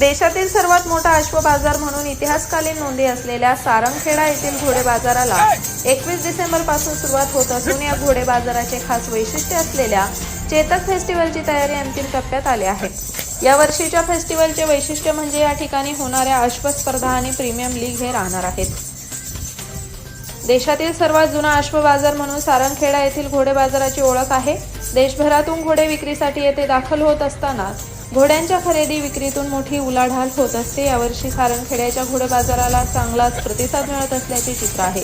देशातील सर्वात मोठा अश्व बाजार म्हणून इतिहासकालीन नोंदी असलेल्या सारंगखेडा येथील घोडे बाजाराला एकवीस डिसेंबरपासून सुरुवात होत असून या घोडे बाजाराचे खास वैशिष्ट्य असलेल्या चेतक फेस्टिवलची तयारी अंतिम टप्प्यात आली आहे. या वर्षीच्या फेस्टिवलचे वैशिष्ट्य म्हणजे या ठिकाणी होणाऱ्या अश्व स्पर्धा आणि प्रीमियम लीग हे राहणार आहेत. देशातील सर्वात जुना अश्व बाजार म्हणून सारंगखेडा येथील घोडे बाजाराची ओळख आहे. देशभरातून घोडे विक्रीसाठी येथे दाखल होत असताना घोड्यांच्या खरेदी विक्रीतून मोठी उलाढाल होत असते. यावर्षी सारंगखेड्याच्या घोडे बाजाराला चांगलाच प्रतिसाद मिळत असल्याचे चित्र आहे.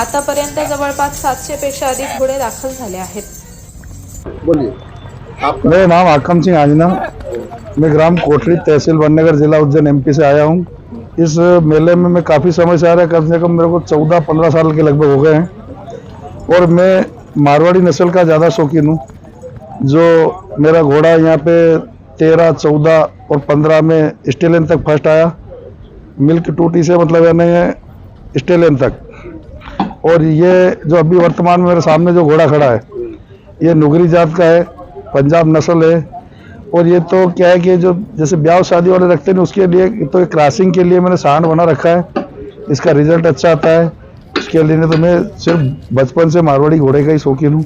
आतापर्यंत जवळपास सातशे पेक्षा अधिक घोडे दाखल झाले आहेत. मेरा नाम आकम सिंह आजना मैं ग्राम कोठरी तहसील बननगर जिला उज्जैन एमपी से आया हूँ। इस मेले में मैं काफ़ी समय से आ रहा है। कम से कम मेरे को चौदह पंद्रह साल के लगभग हो गए हैं। और मैं मारवाड़ी नस्ल का ज़्यादा शौकीन हूँ। जो मेरा घोड़ा यहाँ पे तेरह, चौदह और पंद्रह में स्टेलियन तक फ़र्स्ट आया। मिल्क टूटी से मतलब यानी स्टेलियन तक। और ये जो अभी वर्तमान में मेरे सामने जो घोड़ा खड़ा है, ये नुगरी जात का है, पंजाब नस्ल है। और ये तो क्या है कि जो जैसे ब्याह शादी वाले रखते हैं उसके लिए तो क्रॉसिंग के लिए मैंने सांड बना रखा है। इसका रिज़ल्ट अच्छा आता है। उसके लिए तो मैं सिर्फ़ बचपन से मारवाड़ी घोड़े का ही शौकीन हूँ।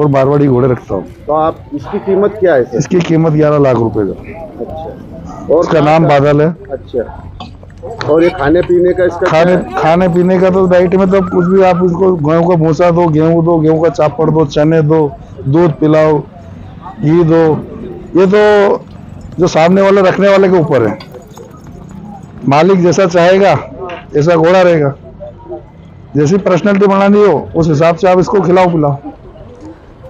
और मारवाड़ी घोड़े रखता हूँ। तो आप इसकी कीमत क्या है सर? इसकी कीमत ग्यारह लाख रुपए का। अच्छा। और इसका नाम बादल है। अच्छा। और ये खाने पीने का इसका खाने खाने पीने का तो डाइट में तो कुछ भी आप इसको गेहूँ का भूसा दो गेहूँ दो गेहूँ का चापड़ दो चने दो दूध पिलाओ घी दो। ये तो जो सामने वाले रखने वाले के ऊपर है। मालिक जैसा चाहेगा ऐसा घोड़ा रहेगा। जैसी पर्सनैलिटी बनानी हो उस हिसाब से आप इसको खिलाओ पिलाओ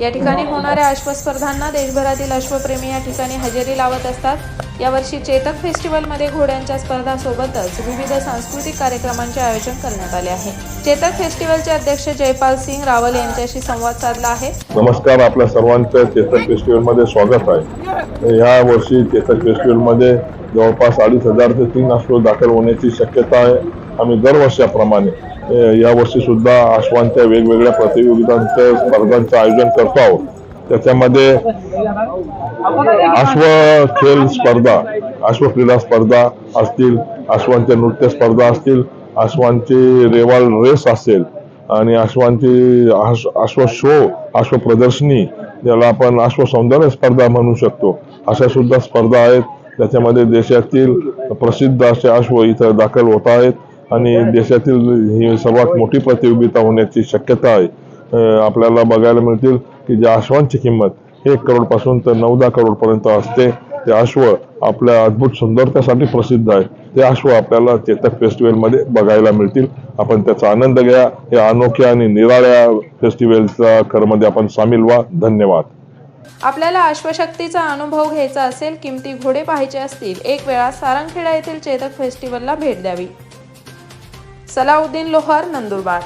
या ठिकाणी होणाऱ्या अश्वस्पर्धांना देशभरातील अश्वप्रेमी या ठिकाणी हजेरी लावत असतात. यावर्षी चेतक फेस्टिवलमध्ये घोड्यांच्या स्पर्धासोबतच विविध सांस्कृतिक कार्यक्रमांचे आयोजन करण्यात आले आहे. चेतक फेस्टिवलचे अध्यक्ष जयपाल सिंग रावल यांच्याशी संवाद साधला आहे. नमस्कार आपल्या सर्वांचं चेतक फेस्टिवलमध्ये स्वागत आहे. या वर्षी चेतक फेस्टिवलमध्ये जवळपास अडीच हजार ते तीन अश्व दाखल होण्याची शक्यता आहे. आम्ही दरवर्षाप्रमाणे यावर्षी सुद्धा आश्वांच्या वेगवेगळ्या प्रतियोगितांचं स्पर्धांचं आयोजन करतो आहोत. त्याच्यामध्ये अश्व खेळ स्पर्धा अश्व क्रीडा स्पर्धा असतील अश्वांच्या नृत्य स्पर्धा असतील अश्वांची रेवाल रेस असेल आणि अश्वांची अश्व शो अश्व प्रदर्शनी ज्याला आपण अश्व सौंदर्य स्पर्धा म्हणू शकतो. अशा सुद्धा स्पर्धा आहेत. त्याच्यामध्ये देशातील प्रसिद्ध असे अश्व इथं दाखल होत आहेत. आणि देशातील ही सर्वात मोठी प्रतियोगिता होण्याची शक्यता आहे. आपल्याला बघायला मिळतील की ज्या अश्वांची किंमत एक करोडपासून तर नऊ दहा करोड पर्यंत असते. ते अश्व आपल्या अद्भुत सुंदरतेसाठी प्रसिद्ध आहे. ते अश्व आपल्याला चेतक फेस्टिवलमध्ये बघायला मिळतील. आपण त्याचा आनंद घ्या. या अनोख्या आणि निराळ्या फेस्टिवलचा खरमध्ये आपण सामील व्हा. धन्यवाद. आपल्याला अश्वशक्तीचा अनुभव घ्यायचा असेल किमती घोडे पाहायचे असतील एक वेळा सारंगखेडा येथील चेतक फेस्टिवलला भेट द्यावी. सलाउद्दीन लोहार नंदुरबार